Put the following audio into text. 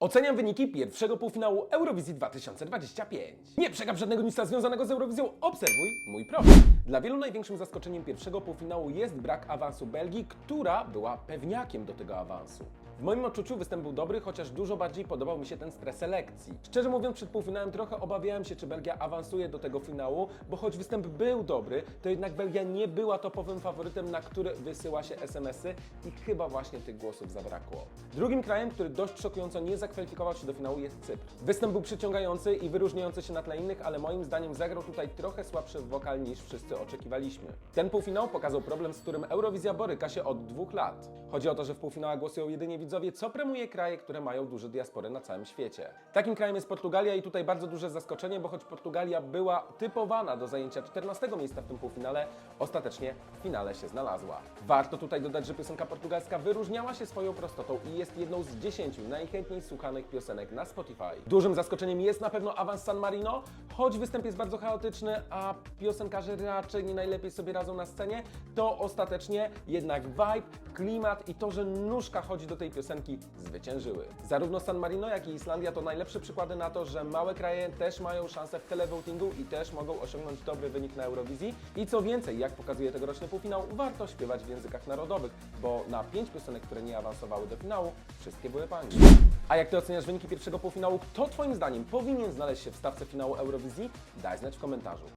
Oceniam wyniki pierwszego półfinału Eurowizji 2025. Nie przegap żadnego newsa związanego z Eurowizją, obserwuj mój profil. Dla wielu największym zaskoczeniem pierwszego półfinału jest brak awansu Belgii, która była pewniakiem do tego awansu. W moim odczuciu występ był dobry, chociaż dużo bardziej podobał mi się ten stres selekcji. Szczerze mówiąc, przed półfinałem trochę obawiałem się, czy Belgia awansuje do tego finału, bo choć występ był dobry, to jednak Belgia nie była topowym faworytem, na który wysyła się SMS-y i chyba właśnie tych głosów zabrakło. Drugim krajem, który dość szokująco nie zakwalifikował się do finału jest Cypr. Występ był przyciągający i wyróżniający się na tle innych, ale moim zdaniem zagrał tutaj trochę słabszy wokal niż wszyscy oczekiwaliśmy. Ten półfinał pokazał problem, z którym Eurowizja boryka się od dwóch lat. Chodzi o to, że w półfinałach głosują jedynie widzowie, co promuje kraje, które mają duże diaspory na całym świecie. Takim krajem jest Portugalia i tutaj bardzo duże zaskoczenie, bo choć Portugalia była typowana do zajęcia 14 miejsca w tym półfinale, ostatecznie w finale się znalazła. Warto tutaj dodać, że piosenka portugalska wyróżniała się swoją prostotą i jest jedną z 10 najchętniej słuchanych piosenek na Spotify. Dużym zaskoczeniem jest na pewno awans San Marino, choć występ jest bardzo chaotyczny, a piosenkarze raczej nie najlepiej sobie radzą na scenie, to ostatecznie jednak vibe, klimat i to, że nóżka chodzi do tej piosenki zwyciężyły. Zarówno San Marino, jak i Islandia to najlepsze przykłady na to, że małe kraje też mają szansę w televotingu i też mogą osiągnąć dobry wynik na Eurowizji. I co więcej, jak pokazuje tegoroczny półfinał, warto śpiewać w językach narodowych, bo na pięć piosenek, które nie awansowały do finału, wszystkie były po. A jak Ty oceniasz wyniki pierwszego półfinału? Kto Twoim zdaniem powinien znaleźć się w stawce finału Eurowizji? Daj znać w komentarzu.